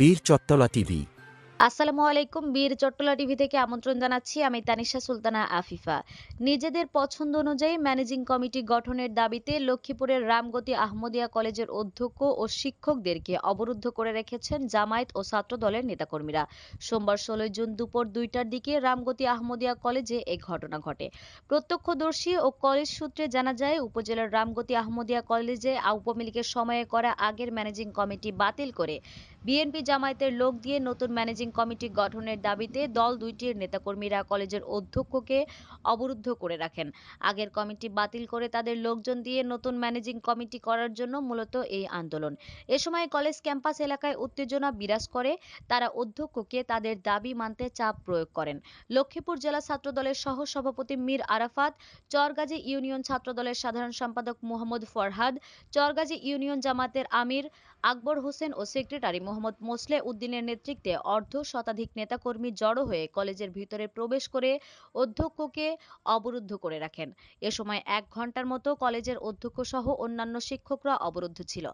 বীর চত্তলা টিভি। আসসালামু আলাইকুম, বীর চট্টলা টিভি থেকে আমন্ত্রণ জানাচ্ছি আমি তানিশা সুলতানা আফিফা। নিজেদের পছন্দ অনুযায়ী ম্যানেজিং কমিটি গঠনের দাবিতে লক্ষ্মীপুরের রামগতি আহমদিয়া কলেজের অধ্যক্ষ ও শিক্ষকদেরকে অবরুদ্ধ করে রেখেছেন জামায়াত ও ছাত্র দলের নেতাকর্মীরা। সোমবার ষোলোই জুন দুপুর দুইটার দিকে রামগতি আহমদিয়া কলেজে এই ঘটনা ঘটে। প্রত্যক্ষদর্শী ও কলেজ সূত্রে জানা যায়, উপজেলার রামগতি আহমদিয়া কলেজে আওয়ামী সময়ে করা আগের ম্যানেজিং কমিটি বাতিল করে বিএনপি জামায়াতের লোক দিয়ে নতুন ম্যানেজিং কমিটি গঠনের দাবিতে দল দুইটির নেতাকর্মীরা কলেজের অধ্যক্ষকে অবরুদ্ধ করে রাখেন। আগের কমিটি বাতিল করে তাদের লোকজন দিয়ে নতুন ম্যানেজিং কমিটি করার জন্য মূলত এই আন্দোলন। এ সময় কলেজ ক্যাম্পাস এলাকায় উত্তেজনা বিরাজ করে। তারা অধ্যক্ষকে তাদের দাবি মানতে চাপ প্রয়োগ করেন। লক্ষ্মীপুর জেলা ছাত্র দলের সহ সভাপতি মীর আরাফাত, চরগাজী ইউনিয়ন ছাত্র দলের সাধারণ সম্পাদক মোহাম্মদ ফরহাদ, চরগাজী ইউনিয়ন জামাতের আমির আকবর হোসেন ও সেক্রেটারি মোহাম্মদ মোসলে উদ্দিনের নেতৃত্বে অর্ধ শতাধিক নেতাকর্মী জড়ো হয়ে কলেজের ভিতরে প্রবেশ করে অধ্যক্ষকে অবরুদ্ধ করে রাখেন। এ সময় এক ঘণ্টার মতো কলেজের অধ্যক্ষ সহ অন্যান্য শিক্ষকরা অবরুদ্ধ ছিল।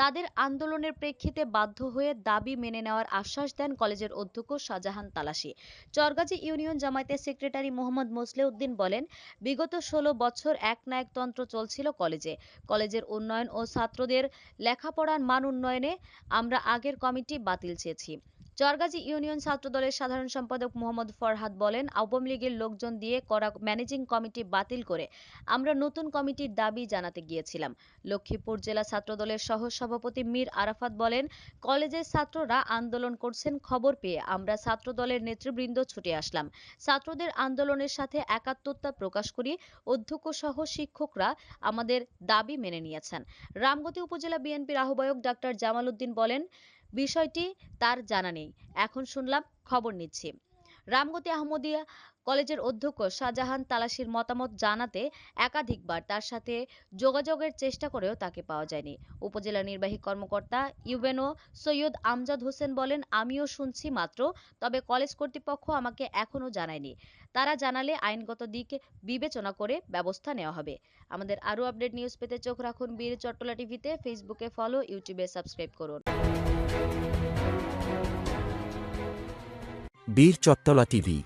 তাদের আন্দোলনের প্রেক্ষিতে বাধ্য হয়ে দাবি মেনে নেওয়ার আশ্বাস দেন কলেজের অধ্যক্ষ শাহজাহান তালাসি চরগাজী ইউনিয়ন জামায়াতের সেক্রেটারি মোহাম্মদ মোসলে উদ্দিন বলেন, বিগত ষোলো বছর এক একনায়কতন্ত্র চলছিল কলেজে। কলেজের উন্নয়ন ও ছাত্রদের লেখাপড়ার মান উন্নয়নে আমরা আগের কমিটি বাতিল চেয়েছি। চরগাজী ইউনিয়ন ছাত্র দলের সাধারণ সম্পাদক মোহাম্মদ ফরহাদ বলেন, আওয়ামী লীগের লোকজন দিয়ে করা ম্যানেজিং কমিটি বাতিল করে আমরা নতুন কমিটির দাবি জানাতে গিয়েছিলাম। লক্ষ্মীপুর জেলা ছাত্র দলের সহ সভাপতি মীর আরাফাত বলেন, কলেজের ছাত্ররা আন্দোলন করছেন, খবর পেয়ে আমরা ছাত্র দলের নেতৃবৃন্দ ছুটে আসলাম। ছাত্রদের আন্দোলনের সাথে একাত্মতা প্রকাশ করি, অধ্যক্ষ সহ শিক্ষকরা আমাদের দাবি মেনে নিয়েছেন। রামগতি উপজেলা বিএনপির আহ্বায়ক ডাক্তার জামাল উদ্দিন বলেন বিষয়টি তার জানা নেই। এখন শুনলাম খবর নিচ্ছি। রামগতি আহমদিয়া কলেজের অধ্যক্ষ শাহজাহান তালাসির মতামত জানাতে একাধিকবার তার সাথে যোগাযোগের চেষ্টা করেও তাকে পাওয়া যায়নি। উপজেলা নির্বাহী কর্মকর্তা ইউবেনো সৈয়দ আমজাদ হোসেন বলেন, আমিও শুনছি মাত্র, তবে কলেজ কর্তৃপক্ষ আমাকে এখনও জানায়নি। তারা জানালে আইনগত দিক বিবেচনা করে ব্যবস্থা নেওয়া হবে। আমাদের আরও আপডেট নিউজ পেতে চোখ রাখুন বীর চট্টলা টিভিতে। ফেসবুকে ফলো, ইউটিউবে সাবস্ক্রাইব করুন। বীর চত্তলা টিভি